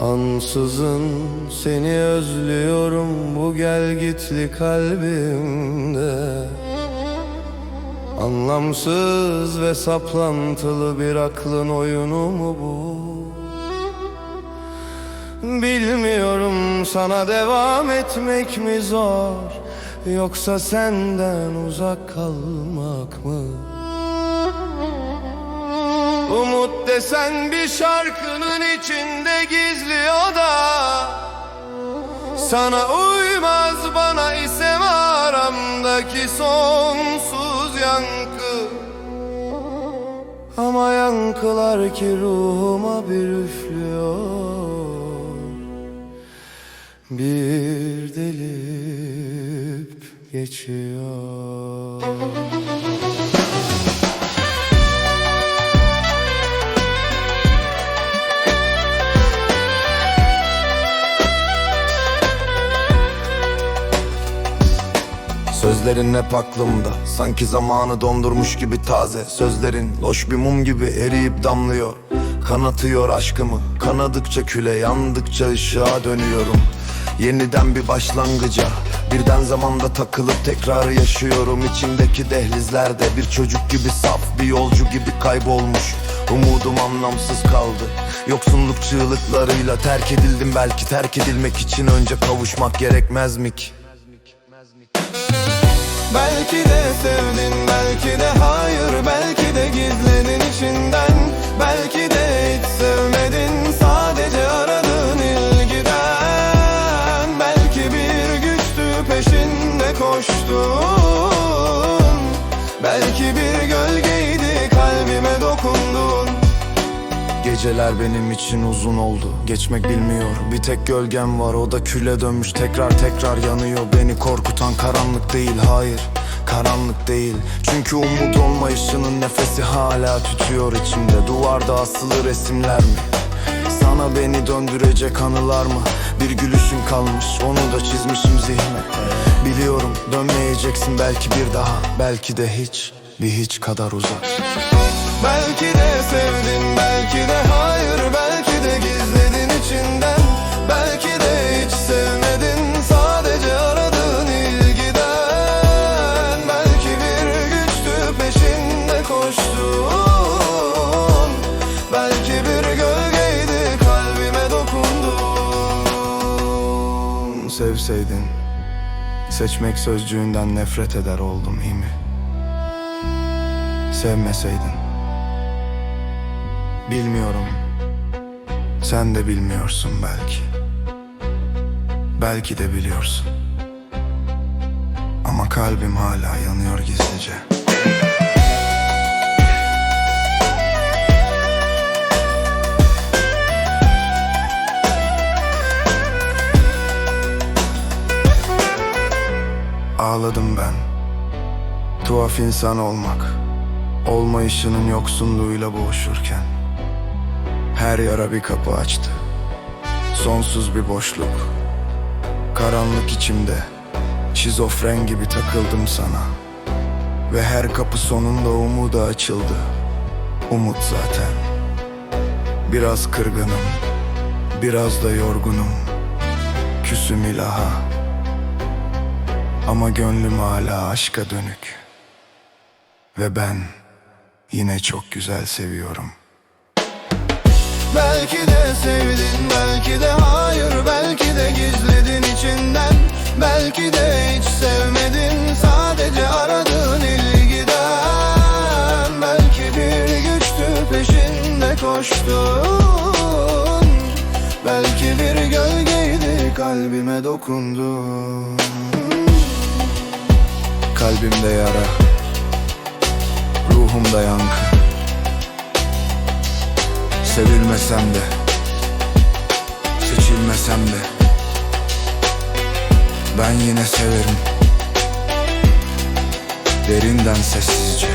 Ansızın seni özlüyorum bu gel gitli kalbimde Anlamsız ve saplantılı bir aklın oyunu mu bu? Bilmiyorum sana devam etmek mi zor Yoksa senden uzak kalmak mı? Umut desen bir şarkının içinde gizliyor da Sana uymaz bana ise aramdaki sonsuz yankı. Ama yankılar ki ruhuma bir üflüyor. Bir delip geçiyor Sözlerin hep aklımda. Sanki zamanı dondurmuş gibi taze. Sözlerin loş bir mum gibi eriyip damlıyor. Kanatıyor aşkımı. Kanadıkça küle yandıkça ışığa dönüyorum. Yeniden bir başlangıca. Birden zamanda takılıp tekrar yaşıyorum. İçimdeki dehlizlerde bir çocuk gibi saf Bir yolcu gibi kaybolmuş. Umudum anlamsız kaldı. Yoksunluk çığlıklarıyla terk edildim. Belki terk edilmek için önce kavuşmak gerekmez mi ki? Belki de sevdin belki de hayır Geceler benim için uzun oldu. Geçmek bilmiyor Bir tek gölgem var. O da küle dönmüş. Tekrar tekrar yanıyor. Beni korkutan karanlık değil. Hayır Karanlık değil. Çünkü umut olmayışının nefesi hala tütüyor içimde. Duvarda asılı resimler mi? Sana beni döndürecek anılar mı? Bir gülüşün kalmış. Onu da çizmişim zihne. Biliyorum dönmeyeceksin belki bir daha. Belki de hiç bir hiç kadar uzak Belki de sevdin belki de hayır Belki de gizledin içinden. Belki de hiç sevmedin Sadece aradın ilgiden. Belki bir güçtü peşinde koştun. Belki bir gölgeydi kalbime dokundun. Sevseydin Seçmek sözcüğünden nefret eder oldum iyi mi? Sevmeseydin Bilmiyorum. Sen de bilmiyorsun belki. Belki de biliyorsun. Ama kalbim hala yanıyor gizlice. Ağladım ben. Tuhaf insan olmak. Olmayışının yoksunluğuyla boğuşurken Her yara bir kapı açtı. Sonsuz bir boşluk. Karanlık içimde. Şizofren gibi takıldım sana. Ve her kapı sonunda umuda açıldı. Umut zaten. Biraz kırgınım. Biraz da yorgunum. Küsüm ilaha. Ama gönlüm hala aşka dönük. Ve ben Yine çok güzel seviyorum Belki de sevdin belki de hayır Belki de gizledin içinden. Belki de hiç sevmedin Sadece aradın ilgiden Belki bir güçtü peşinde koştun. Belki bir gölgeydi kalbime dokundun. Kalbimde yara Ruhumda yankı Sevilmesem de. Seçilmesem de. Ben yine severim. Derinden sessizce